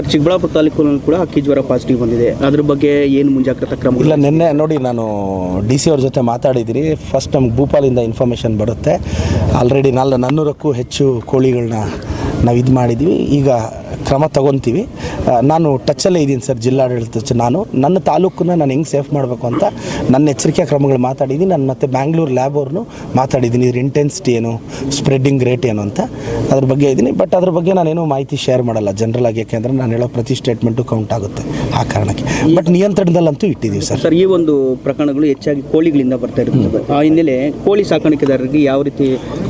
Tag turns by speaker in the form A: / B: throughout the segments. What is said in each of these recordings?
A: Sir, Chikkaballapur ತಾಲೂಕಿನಲ್ಲಿ ಕೂಡ ಹಕ್ಕಿ ಜ್ವರ ಪಾಸಿಟಿವ್ ಬಂದಿದೆ. ಅದ್ರ ಬಗ್ಗೆ ಏನು ಮುಂಜಾಗ್ರತಾ ಕ್ರಮ
B: ಇಲ್ಲ, ನಿನ್ನೆ ನೋಡಿ ನಾನು ಡಿ ಸಿ ಅವ್ರ ಜೊತೆ ಮಾತಾಡಿದ್ದೀನಿ. ಫಸ್ಟ್ ನಮ್ಗೆ ಭೂಪಾಲಿಂದ ಇನ್ಫಾರ್ಮೇಷನ್ ಬರುತ್ತೆ. ಆಲ್ರೆಡಿ ನಾಲ್ಕು ನಾನ್ನೂರಕ್ಕೂ ಹೆಚ್ಚು ಕೋಳಿಗಳನ್ನ ನಾವು ಇದು ಮಾಡಿದ್ವಿ. ಈಗ ಕ್ರಮ ತಗೊತೀವಿ. ನಾನು ಟಚ್ಚಲ್ಲೇ ಇದ್ದೀನಿ ಸರ್ ಜಿಲ್ಲಾಡಳಿತ ನಾನು. ನನ್ನ ತಾಲೂಕನ್ನ ನಾನು ಹೆಂಗೆ ಸೇಫ್ ಮಾಡಬೇಕು ಅಂತ ನನ್ನ ಎಚ್ಚರಿಕೆ ಕ್ರಮಗಳು ಮಾತಾಡಿದ್ದೀನಿ. ನಾನು ಮತ್ತೆ ಬ್ಯಾಂಗ್ಳೂರು ಲ್ಯಾಬ್ ಅವ್ರನ್ನೂ ಮಾತಾಡಿದ್ದೀನಿ. ಇದ್ರ ಇಂಟೆನ್ಸಿಟಿ ಏನು ಸ್ಪ್ರೆಡ್ಡಿಂಗ್ ರೇಟ್ ಏನು ಅಂತ ಅದ್ರ ಬಗ್ಗೆ ಇದ್ದೀನಿ. ಬಟ್ ಅದ್ರ ಬಗ್ಗೆ ನಾನೇನು ಮಾಹಿತಿ ಶೇರ್ ಮಾಡಲ್ಲ. ಜನರಲ್ ಆಗಿ ಯಾಕೆಂದರೆ ನಾನು ಹೇಳೋ ಪ್ರತಿ ಸ್ಟೇಟ್ಮೆಂಟು ಕೌಂಟ್ ಆಗುತ್ತೆ ಆ ಕಾರಣಕ್ಕೆ. ಬಟ್ ನಿಯಂತ್ರಣದಲ್ಲಂತೂ ಇಟ್ಟಿದ್ದೀವಿ ಸರ್.
A: ಸರ್ ಈ ಒಂದು ಪ್ರಕರಣಗಳು ಹೆಚ್ಚಾಗಿ ಕೋಳಿಗಳಿಂದ ಬರ್ತಾ ಇರುತ್ತೆ ಆ ಹಿನ್ನೆಲೆ ಕೋಳಿ ಸಾಕಾಣಿಕೆದಾರರಿಗೆ ಯಾವ ರೀತಿ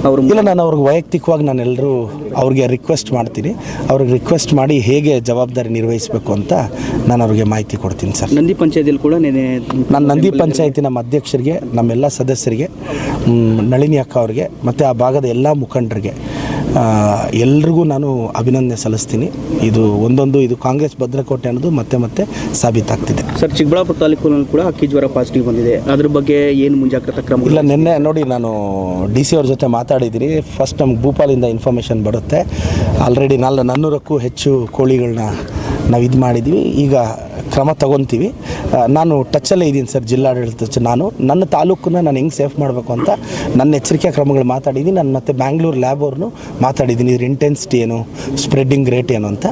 A: ಅವರು
B: ಇಲ್ಲ ನಾನು ಅವ್ರಿಗೆ ವೈಯಕ್ತಿಕವಾಗಿ ನಾನು ಎಲ್ಲರೂ ಅವ್ರಿಗೆ ರಿಕ್ವೆಸ್ಟ್ ಮಾಡ್ತೀನಿ. ಅವ್ರಿಗೆ ರಿಕ್ವೆಸ್ಟ್ ಮಾಡಿ ಹೇಗೆ ಜವಾಬ್ದಾರಿ ನಿರ್ವಹಿಸಬೇಕು ಅಂತ ನಾನು ಅವ್ರಿಗೆ ಮಾಹಿತಿ ಕೊಡ್ತೀನಿ ಸರ್.
A: ನಂದಿ ಪಂಚಾಯತಿಯಲ್ಲಿ ಕೂಡ ನೆನೆ
B: ನಾನು ನಂದಿ ಪಂಚಾಯತಿ ನಮ್ಮ ಅಧ್ಯಕ್ಷರಿಗೆ ನಮ್ಮೆಲ್ಲ ಸದಸ್ಯರಿಗೆ ನಳಿನಿ ಅಕ್ಕ ಅವ್ರಿಗೆ ಮತ್ತು ಆ ಭಾಗದ ಎಲ್ಲ ಮುಖಂಡರಿಗೆ ಎಲ್ರಿಗೂ ನಾನು ಅಭಿನಂದನೆ ಸಲ್ಲಿಸ್ತೀನಿ. ಇದು ಒಂದೊಂದು ಇದು ಕಾಂಗ್ರೆಸ್ ಭದ್ರಕೋಟೆ ಅನ್ನೋದು ಮತ್ತೆ ಮತ್ತೆ ಸಾಬೀತಾಗ್ತಿದೆ.
A: ಸರ್ ಚಿಕ್ಕಬಳ್ಳಾಪುರ ತಾಲೂಕಿನಲ್ಲಿ ಕೂಡ ಅಕ್ಕಿ ಜ್ವರ ಪಾಸಿಟಿವ್ ಬಂದಿದೆ. ಅದ್ರ ಬಗ್ಗೆ ಏನು ಮುಂಜಾಗ್ರತಾ ಕ್ರಮ
B: ಇಲ್ಲ ನಿನ್ನೆ ನೋಡಿ ನಾನು ಡಿ ಸಿ ಅವ್ರ ಜೊತೆ ಮಾತಾಡಿದ್ದೀನಿ. ಫಸ್ಟ್ ನಮ್ಗೆ ಭೂಪಾಲಿಂದ ಇನ್ಫಾರ್ಮೇಷನ್ ಬರುತ್ತೆ. ಆಲ್ರೆಡಿ ನಾಲ್ಕು ನಾನ್ನೂರಕ್ಕೂ ಹೆಚ್ಚು ಕೋಳಿಗಳನ್ನ ನಾವು ಇದು ಮಾಡಿದ್ವಿ. ಈಗ ಕ್ರಮ ತಗೊತೀವಿ. ನಾನು ಟಚ್ಚಲ್ಲೇ ಇದ್ದೀನಿ ಸರ್ ಜಿಲ್ಲಾಡಳಿತ ನಾನು. ನನ್ನ ತಾಲೂಕನ್ನ ನಾನು ಹೆಂಗೆ ಸೇಫ್ ಮಾಡಬೇಕು ಅಂತ ನನ್ನ ಎಚ್ಚರಿಕೆ ಕ್ರಮಗಳು ಮಾತಾಡಿದ್ದೀನಿ. ನಾನು ಮತ್ತೆ ಬ್ಯಾಂಗ್ಳೂರು ಲ್ಯಾಬ್ ಅವ್ರನ್ನೂ ಮಾತಾಡಿದ್ದೀನಿ. ಇದ್ರ ಇಂಟೆನ್ಸಿಟಿ ಏನು ಸ್ಪ್ರೆಡ್ಡಿಂಗ್ ರೇಟ್ ಏನು ಅಂತ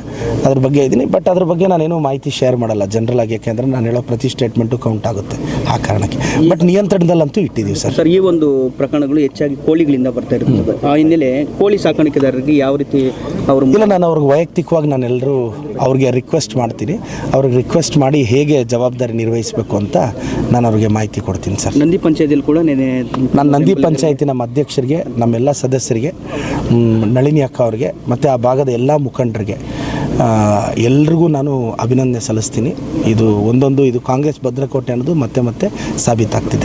B: ಅದ್ರ ಬಗ್ಗೆ ಇದ್ದೀನಿ. ಬಟ್ ಅದ್ರ ಬಗ್ಗೆ ನಾನೇನು ಮಾಹಿತಿ ಶೇರ್ ಮಾಡಲ್ಲ ಜನರಲ್ ಆಗಿ. ಯಾಕೆಂದರೆ ನಾನು ಹೇಳೋ ಪ್ರತಿ ಸ್ಟೇಟ್ಮೆಂಟು ಕೌಂಟ್ ಆಗುತ್ತೆ ಆ ಕಾರಣಕ್ಕೆ. ಬಟ್ ನಿಯಂತ್ರಣದಲ್ಲಂತೂ ಇಟ್ಟಿದ್ದೀವಿ ಸರ್.
A: ಸರ್ ಈ ಒಂದು ಪ್ರಕರಣಗಳು ಹೆಚ್ಚಾಗಿ ಕೋಳಿಗಳಿಂದ ಬರ್ತಾ ಇರ್ತದೆ. ಆ ಹಿನ್ನೆಲೆ ಕೋಳಿ ಸಾಕಾಣಿಕೆದಾರರಿಗೆ ಯಾವ ರೀತಿ ಅವರು
B: ಇಲ್ಲ ನಾನು ಅವ್ರಿಗೆ ವೈಯಕ್ತಿಕವಾಗಿ ನಾನೆಲ್ಲರೂ ಅವ್ರಿಗೆ ರಿಕ್ವೆಸ್ಟ್ ಮಾಡ್ತೀನಿ. ಅವ್ರಿಗೆ ರಿಕ್ವೆಸ್ಟ್ ಮಾಡಿ ಹೇಗೆ ಜವಾಬ್ದಾರಿ ನಿರ್ವಹಿಸಬೇಕು ಅಂತ ನಾನು ಅವ್ರಿಗೆ ಮಾಹಿತಿ ಕೊಡ್ತೀನಿ ಸರ್.
A: ನಂದಿ ಪಂಚಾಯತಿಯಲ್ಲಿ ಕೂಡ ನೆನೆ
B: ನಾನು ನಂದಿ ಪಂಚಾಯತಿ ನಮ್ಮ ಅಧ್ಯಕ್ಷರಿಗೆ ನಮ್ಮೆಲ್ಲ ಸದಸ್ಯರಿಗೆ ನಳಿನಿ ಅಕ್ಕ ಅವ್ರಿಗೆ ಮತ್ತು ಆ ಭಾಗದ ಎಲ್ಲ ಮುಖಂಡರಿಗೆ ಎಲ್ರಿಗೂ ನಾನು ಅಭಿನಂದನೆ ಸಲ್ಲಿಸ್ತೀನಿ. ಇದು ಒಂದೊಂದು ಇದು ಕಾಂಗ್ರೆಸ್ ಭದ್ರಕೋಟೆ ಅನ್ನೋದು ಮತ್ತೆ ಮತ್ತೆ ಸಾಬೀತಾಗ್ತಿದೆ.